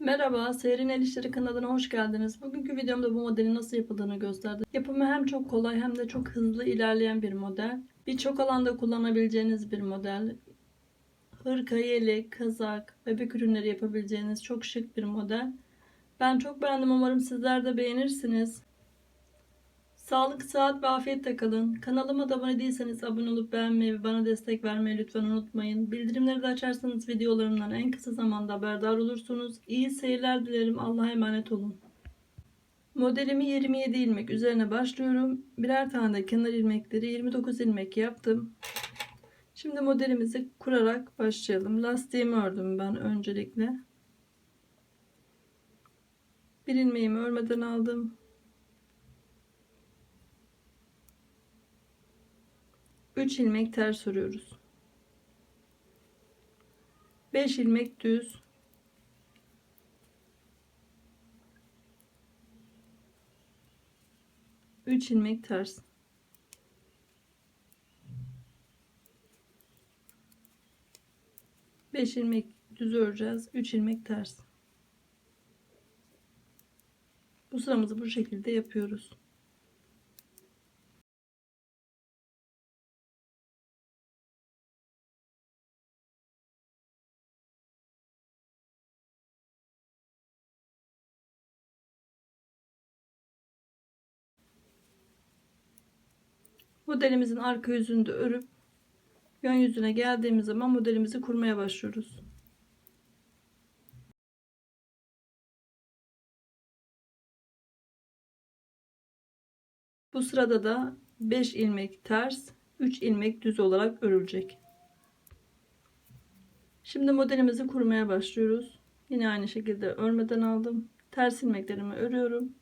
Merhaba, Seher'in El İşleri kanalına hoş geldiniz. Bugünkü videomda bu modelin nasıl yapıldığını gösterdim. Yapımı hem çok kolay hem de çok hızlı ilerleyen bir model. Birçok alanda kullanabileceğiniz bir model. Hırka, yelek, kazak, bebek ürünleri yapabileceğiniz çok şık bir model. Ben çok beğendim. Umarım sizler de beğenirsiniz. Sağlık, sıhhat ve afiyetle kalın. Kanalıma da abone değilseniz abone olup beğenmeyi ve bana destek vermeyi lütfen unutmayın. Bildirimleri de açarsanız videolarımdan en kısa zamanda haberdar olursunuz. İyi seyirler dilerim. Allah'a emanet olun. Modelimi 27 ilmek üzerine başlıyorum. Birer tane de kenar ilmekleri 29 ilmek yaptım. Şimdi modelimizi kurarak başlayalım. Lastiğimi ördüm ben öncelikle. Bir ilmeğimi örmeden aldım. 3 ilmek ters örüyoruz. 5 ilmek düz. Üç ilmek ters. Beş ilmek düz öreceğiz. Üç ilmek ters. Bu sıramızı bu şekilde yapıyoruz. Modelimizin arka yüzünü de örüp yön yüzüne geldiğimiz zaman modelimizi kurmaya başlıyoruz. Bu sırada da 5 ilmek ters, 3 ilmek düz olarak örülecek. Şimdi modelimizi kurmaya başlıyoruz. Yine aynı şekilde örmeden aldım. Ters ilmeklerimi örüyorum.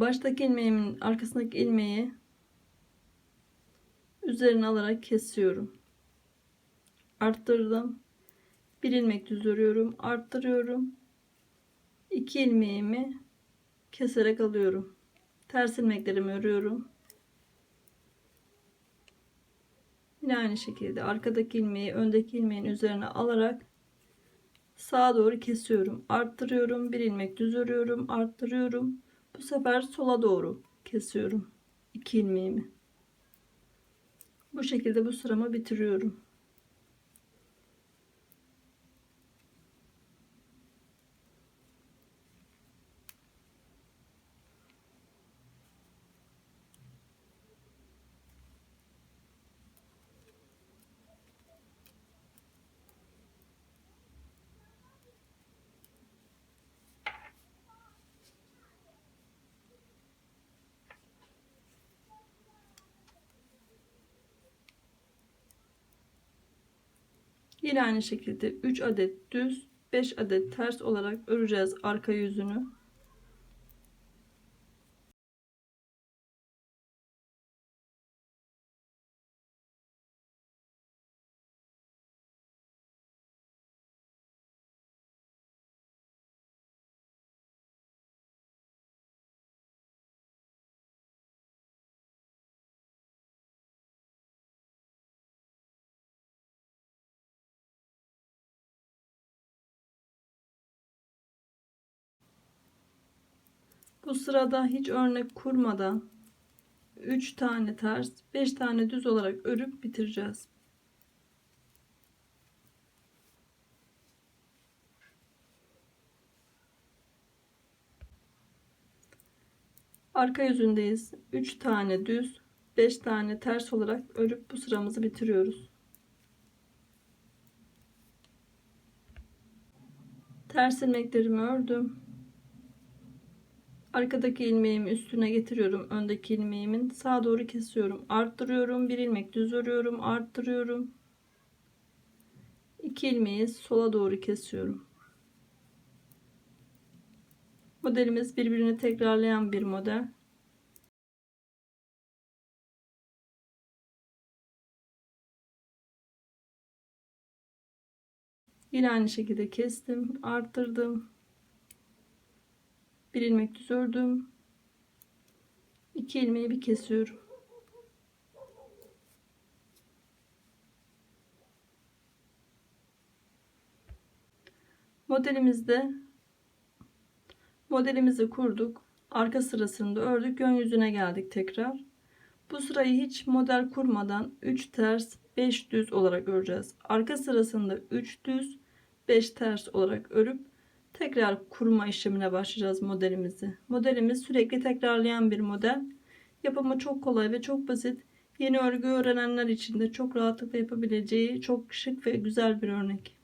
Baştaki ilmeğimin arkasındaki ilmeği üzerine alarak kesiyorum. Arttırdım. Bir ilmek düz örüyorum. Arttırıyorum. İki ilmeğimi keserek alıyorum. Ters ilmeklerimi örüyorum. Yine aynı şekilde arkadaki ilmeği öndeki ilmeğin üzerine alarak sağa doğru kesiyorum. Arttırıyorum. Bir ilmek düz örüyorum. Arttırıyorum bu sefer sola doğru kesiyorum. iki ilmeğimi. Bu şekilde bu sıramı bitiriyorum. Yine aynı şekilde 3 adet düz 5 adet ters olarak öreceğiz arka yüzünü. Bu sırada hiç örnek kurmadan 3 tane ters 5 tane düz olarak örüp bitireceğiz. Arka yüzündeyiz. 3 tane düz 5 tane ters olarak örüp bu sıramızı bitiriyoruz. Ters ilmeklerimi ördüm. Arkadaki ilmeğimi üstüne getiriyorum. Öndeki ilmeğimin sağa doğru kesiyorum. Arttırıyorum. Bir ilmek düz örüyorum. Arttırıyorum. İki ilmeği sola doğru kesiyorum. Modelimiz birbirini tekrarlayan bir model. Yine aynı şekilde kestim, arttırdım bir ilmek düz ördüm iki ilmeği bir kesiyorum Modelimizde modelimizi kurduk. Arka sırasını da ördük. Ön yüzüne geldik tekrar. Bu sırayı hiç model kurmadan 3 ters 5 düz olarak öreceğiz. Arka sırasında 3 düz 5 ters olarak örüp tekrar kurma işlemine başlayacağız modelimizi. Modelimiz sürekli tekrarlayan bir model. Yapımı çok kolay ve çok basit. Yeni örgü öğrenenler için de çok rahatlıkla yapabileceği çok şık ve güzel bir örnek.